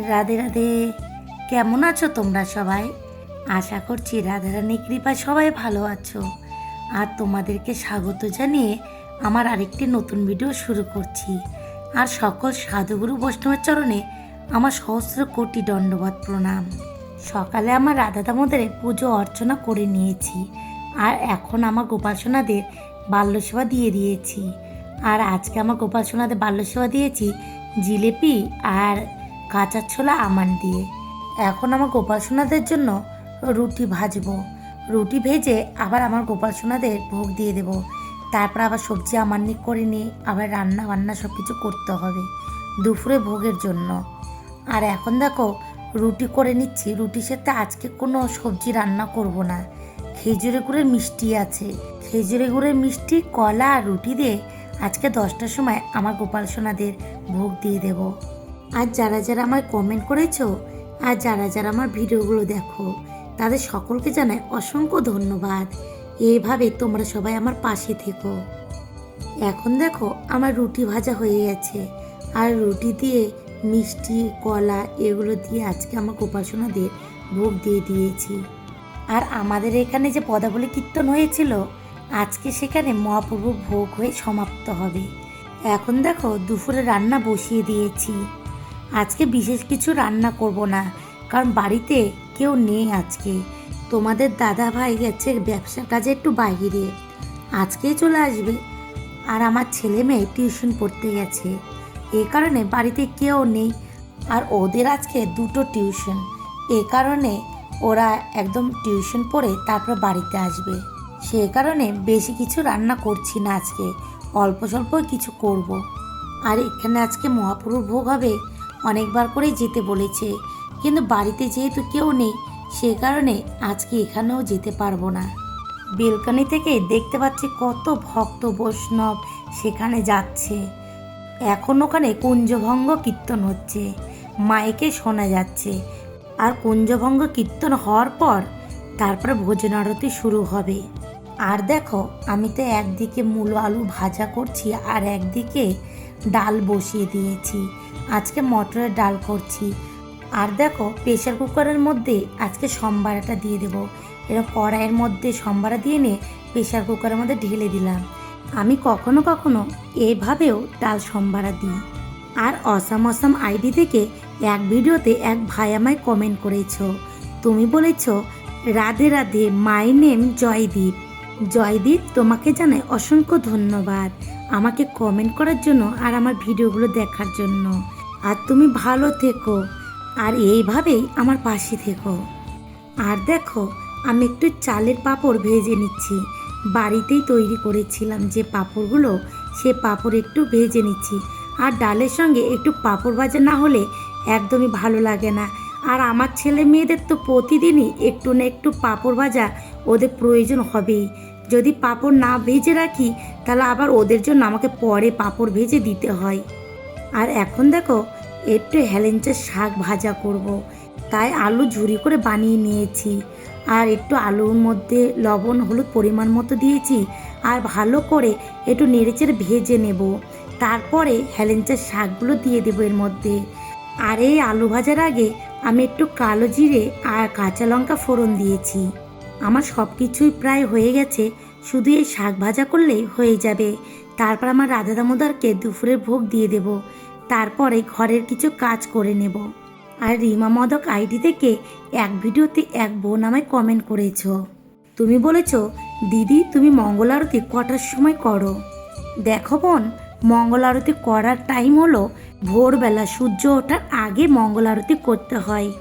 রাধে রাধে। কেমন আছো তোমরা সবাই? আশা করছি রাধারানী কৃপা সবাই ভালো আছো। আর তোমাদেরকে স্বাগত জানিয়ে আমার আরেকটি নতুন ভিডিও শুরু করছি। আর সকল সাধুগুরু বৈষ্ণবের চরণে আমার সহস্র কোটি দণ্ডবাদ প্রণাম। সকালে আমার রাধা দামোদরে পুজো অর্চনা করে নিয়েছি। আর এখন আমার গোপাল সোনাদের বাল্যসেবা দিয়ে দিয়েছি। আর আজকে আমার গোপাল সোনাদের বাল্যসেবা দিয়েছি জিলেপি আর কাঁচা ছোলা আমান দিয়ে। এখন আমার গোপাল সোনাদের জন্য রুটি ভাজবো। রুটি ভেজে আবার আমার গোপাল সোনাদের ভোগ দিয়ে দেব। তারপর আবার সবজি আমান্নিক করে নিয়ে আবার রান্না বান্না সব কিছু করতে হবে দুপুরে ভোগের জন্য। আর এখন দেখো রুটি করে নিচ্ছি। রুটির সাথে আজকে কোনো সবজি রান্না করব না। খেজুরে গুড়ের মিষ্টি আছে। খেজুরে গুড়ের মিষ্টি, কলা আর রুটি দিয়ে আজকে দশটার সময় আমার গোপাল সোনাদের ভোগ দিয়ে দেব। আর যারা যারা আমায় কমেন্ট করেছ আর যারা যারা আমার ভিডিওগুলো দেখো, তাদের সকলকে জানাই অসংখ্য ধন্যবাদ। এইভাবে তোমরা সবাই আমার পাশে থেকো। এখন দেখো আমার রুটি ভাজা হয়ে গেছে। আর রুটি দিয়ে মিষ্টি, কলা এগুলো দিয়ে আজকে আমার গোপাল সোনাদের ভোগ দিয়ে দিয়েছি। আর আমাদের এখানে যে পদাবলী কীর্তন হয়েছিল, আজকে সেখানে মহাপ্রভু ভোগ হয়ে সমাপ্ত হবে। এখন দেখো দুপুরে রান্না বসিয়ে দিয়েছি। আজকে বিশেষ কিছু রান্না করব না, কারণ বাড়িতে কেউ নেই আজকে। তোমাদের দাদা ভাই গেছে ব্যবসার কাজে একটু বাইরে। আজকেই চলে আসবে। আর আমার ছেলে মেয়ে টিউশন পড়তে গেছে। এ কারণে বাড়িতে কেউ নেই। আর ওদের আজকে দুটো টিউশন। এ কারণে ওরা একদম টিউশন পড়ে তারপর বাড়িতে আসবে। সে কারণে বেশি কিছু রান্না করছি না আজকে। অল্প স্বল্প কিছু করব। আর এখানে আজকে মহাপুরুর ভোগ হবে। অনেকবার করে যেতে বলেছে। কিন্তু বাড়িতে যেহেতু কেউ নেই, সে কারণে আজকে এখানেও যেতে পারব না। বেলকানি থেকে দেখতে পাচ্ছি কত ভক্ত বৈষ্ণব সেখানে যাচ্ছে। এখন ওখানে কুঞ্জভঙ্গ কীর্তন হচ্ছে। মাইকে শোনা যাচ্ছে। আর কুঞ্জভঙ্গ কীর্তন হওয়ার পর তারপরে ভোজন আরতি শুরু হবে। আর দেখো, আমি তো একদিকে মূলো আলু ভাজা করছি আর একদিকে ডাল বসিয়ে দিয়েছি। আজকে মটরের ডাল করছি। আর দেখো প্রেশার কুকারের মধ্যে আজকে সম্বারাটা দিয়ে দেবো। এরকম কড়াইয়ের মধ্যে সম্বারা দিয়ে নিয়ে প্রেশার কুকারের মধ্যে ঢেলে দিলাম। আমি কখনো কখনো এভাবেও ডাল সম্বারা দিই। আর অসাম অসাম আইডি থেকে এক ভিডিওতে এক ভাই আমায় কমেন্ট করেছ। তুমি বলেছ, রাধে রাধে মাই নেম জয়দীপ। জয়দীপ, তোমাকে জানাই অসংখ্য ধন্যবাদ আমাকে কমেন্ট করার জন্য আর আমার ভিডিওগুলো দেখার জন্য। আর তুমি ভালো থেকো আর এইভাবেই আমার পাশে থেকো। আর দেখো, আমি একটু চালের পাঁপড় ভেজে নিচ্ছি। বাড়িতেই তৈরি করেছিলাম যে পাঁপড়গুলো, সে পাঁপড় একটু ভেজে নিচ্ছি। আর ডালের সঙ্গে একটু পাঁপড় ভাজা না হলে একদমই ভালো লাগে না। আর আমার ছেলে মেয়েদের তো প্রতিদিনই একটু না একটু পাঁপড় ভাজা ওদের প্রয়োজন হবেই। যদি পাঁপড় না ভেজে রাখি, তাহলে আবার ওদের জন্য আমাকে পরে পাঁপড় ভেজে দিতে হয়। আর এখন দেখো, একটু হেলেঞ্চের শাক ভাজা করব। তাই আলু ঝুরি করে বানিয়ে নিয়েছি। আর একটু আলুর মধ্যে লবণ, হলুদ পরিমাণ মতো দিয়েছি। আর ভালো করে একটু নেড়েচেড়ে ভেজে নেব। তারপরে হেলেঞ্চের শাকগুলো দিয়ে দেবো এর মধ্যে। আর এই আলু ভাজার আগে আমি একটু কালো জিরে আর কাঁচা লঙ্কা ফোড়ন দিয়েছি। আমার সব কিছুই প্রায় হয়ে গেছে, শুধু এই শাক ভাজা করলেই হয়ে যাবে। তারপর আমার রাধা দামোদরকে দুপুরের ভোগ দিয়ে দেব। তারপরে ঘরের কিছু কাজ করে নেব। আর রিমা মদক আইডি থেকে এক ভিডিওতে এক বোন আমায় কমেন্ট করেছ। তুমি বলেছ, দিদি, তুমি মঙ্গল আরতি কটার সময় করো? দেখো বোন, মঙ্গল আরতি করার টাইম হলো ভোরবেলা সূর্য ওঠার আগে মঙ্গল আরতি করতে হয়।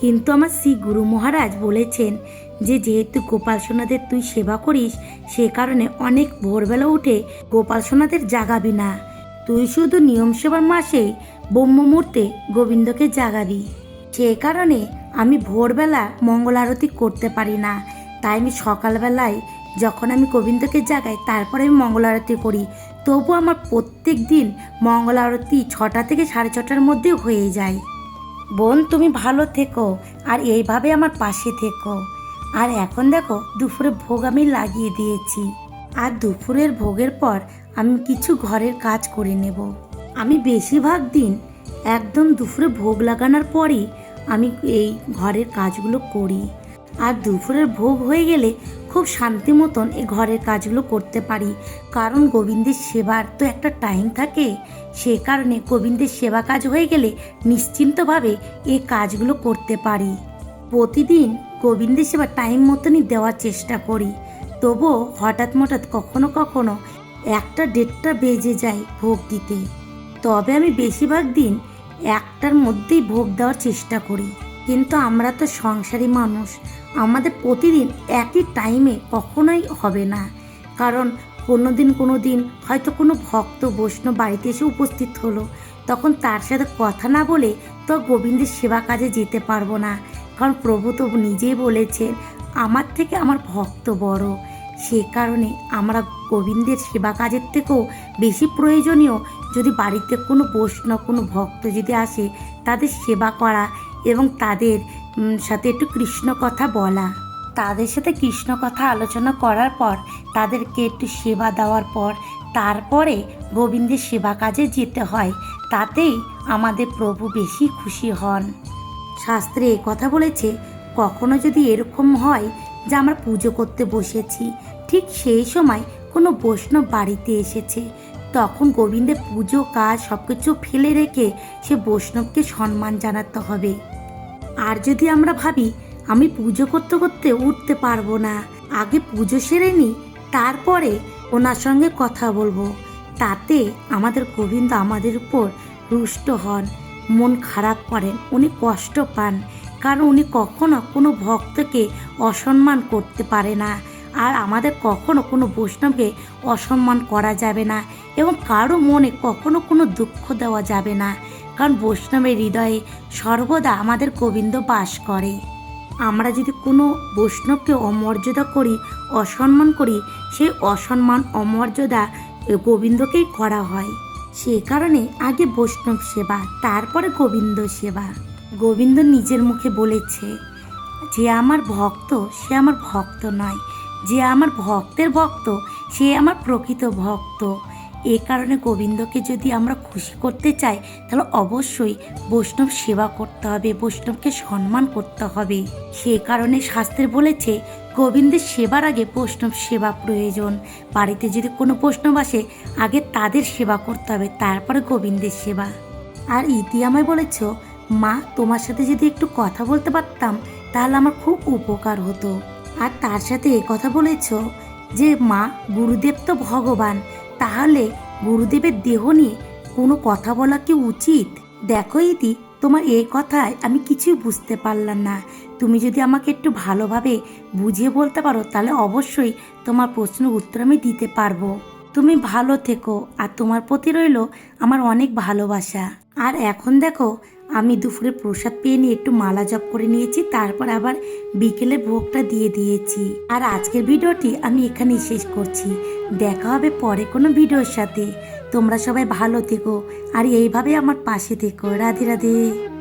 কিন্তু আমার শ্রী গুরু মহারাজ বলেছেন যে, যেহেতু গোপাল সোনাদের তুই সেবা করিস, সে কারণে অনেক ভোরবেলা উঠে গোপাল সোনাদের জাগাবি না। তুই শুধু নিয়ম সেবার মাসেই ব্রহ্মমূর্তে গোবিন্দকে জাগাবি। সে কারণে আমি ভোরবেলা মঙ্গল আরতি করতে পারি না। তাই আমি সকালবেলায় যখন আমি গোবিন্দকে জাগাই, তারপরে আমি মঙ্গল আরতি করি। তবু আমার প্রত্যেক দিন মঙ্গল আরতি ছটা থেকে সাড়ে ছটার মধ্যে হয়ে যায়। বোন, তুমি ভালো থেকো আর এইভাবে আমার পাশে থেকো। আর এখন দেখো, দুপুরে ভোগ আমি লাগিয়ে দিয়েছি। আর দুপুরের ভোগের পর আমি কিছু ঘরের কাজ করে নেব। আমি বেশিরভাগ দিন একদম দুপুরে ভোগ লাগানোর পরই আমি এই ঘরের কাজগুলো করি। আর দুপুরের ভোগ হয়ে গেলে খুব শান্তি মতন এই ঘরের কাজগুলো করতে পারি। কারণ গোবিন্দের সেবার তো একটা টাইম থাকে। সে কারণে গোবিন্দের সেবা কাজ হয়ে গেলে নিশ্চিন্তভাবে এই কাজগুলো করতে পারি। প্রতিদিন গোবিন্দের সেবা টাইম মতনই দেওয়ার চেষ্টা করি। তবুও হঠাৎ মঠাৎ কখনো কখনো একটা দেড়টা বেজে যায় ভোগ দিতে। তবে আমি বেশিরভাগ দিন একটার মধ্যেই ভোগ দেওয়ার চেষ্টা করি। কিন্তু আমরা তো সংসারী মানুষ আমাদের প্রতিদিন একই টাইমে কখনোই হবে না। কারণ কোনো দিন কোনো দিন হয়তো কোনো ভক্ত বৈষ্ণব বাড়িতে এসে উপস্থিত হলো। তখন তার সাথে কথা না বলে তো গোবিন্দের সেবা কাজে যেতে পারব না। কারণ প্রভু তো নিজেই বলেছেন, আমার থেকে আমার ভক্ত বড়। সে কারণে আমরা গোবিন্দের সেবা কাজের থেকেও বেশি প্রয়োজনীয়। যদি বাড়িতে কোনো বৈষ্ণব, কোনো ভক্ত যদি আসে, তাদের সেবা করা এবং তাদের সাথে একটু কৃষ্ণ কথা বলা। তাদের সাথে কৃষ্ণ কথা আলোচনা করার পর, তাদেরকে একটু সেবা দেওয়ার পর, তারপরে গোবিন্দের সেবা কাজে যেতে হয়। তাতেই আমাদের প্রভু বেশি খুশি হন। শাস্ত্রে এ কথা বলেছে, কখনো যদি এরকম হয় যে আমরা পুজো করতে বসেছি, ঠিক সেই সময় কোনো বৈষ্ণব বাড়িতে এসেছে, তখন গোবিন্দের পুজো কাজ সব কিছু ফেলে রেখে সে বৈষ্ণবকে সম্মান জানাতে হবে। আর যদি আমরা ভাবি, আমি পুজো করতে করতে উঠতে পারব না, আগে পুজো সেরে নিই তারপরে ওনার সঙ্গে কথা বলব। তাতে আমাদের গোবিন্দ আমাদের উপর রুষ্ট হন, মন খারাপ করেন, উনি কষ্ট পান, কারণ উনি কখনো কোনো ভক্তকে অসম্মান করতে পারে না। আর আমাদের কখনো কোনো বৈষ্ণবকে অসম্মান করা যাবে না এবং কারও মনে কখনো কোনো দুঃখ দেওয়া যাবে না। কারণ বৈষ্ণবের হৃদয়ে সর্বদা আমাদের গোবিন্দ বাস করে। আমরা যদি কোনো বৈষ্ণবকে অমর্যাদা করি, অসম্মান করি, সেই অসম্মান, অমর্যাদা গোবিন্দকেই করা হয়। সে কারণে আগে বৈষ্ণব সেবা, তারপরে গোবিন্দ সেবা। গোবিন্দ নিজের মুখে বলেছে, যে আমার ভক্ত, সে আমার ভক্ত নয়। যে আমার ভক্তের ভক্ত, সে আমার প্রকৃত ভক্ত। এ কারণে গোবিন্দকে যদি আমরা খুশি করতে চাই, তাহলে অবশ্যই বৈষ্ণব সেবা করতে হবে, বৈষ্ণবকে সম্মান করতে হবে। সে কারণে শাস্ত্রে বলেছে, গোবিন্দের সেবার আগে বৈষ্ণব সেবা প্রয়োজন। বাড়িতে যদি কোনো বৈষ্ণব আসে, আগে তাদের সেবা করতে হবে, তারপরে গোবিন্দের সেবা। আর ইতি আমায় বলেছ, মা, তোমার সাথে যদি একটু কথা বলতে পারতাম, তাহলে আমার খুব উপকার হতো। আর তার সাথে এ কথা বলেছ যে, মা, গুরুদেব তো ভগবান তাহলে গুরুদেবের দেহ নিয়ে কোনো কথা বলা কি উচিত? দেখো ইতি, তোমার এই কথায় আমি কিছুই বুঝতে পারলাম না। তুমি যদি আমাকে একটু ভালোভাবে বুঝিয়ে বলতে পারো, তাহলে অবশ্যই তোমার প্রশ্নের উত্তর আমি দিতে পারব। তুমি ভালো থেকো, আর তোমার প্রতি রইল আমার অনেক ভালোবাসা। আর এখন দেখো, আমি দুপুরে প্রসাদ পেয়ে নিয়ে একটু মালা জপ করে নিয়েছি, তারপর আবার বিকেলে ভোগটা দিয়ে দিয়েছি। আর আজকের ভিডিওটি আমি এখানেই শেষ করছি। দেখা হবে পরে কোনো ভিডিওর সাথে। তোমরা সবাই ভালো থেকো, আর এইভাবে আমার পাশে থেকো। রাধে রাধে।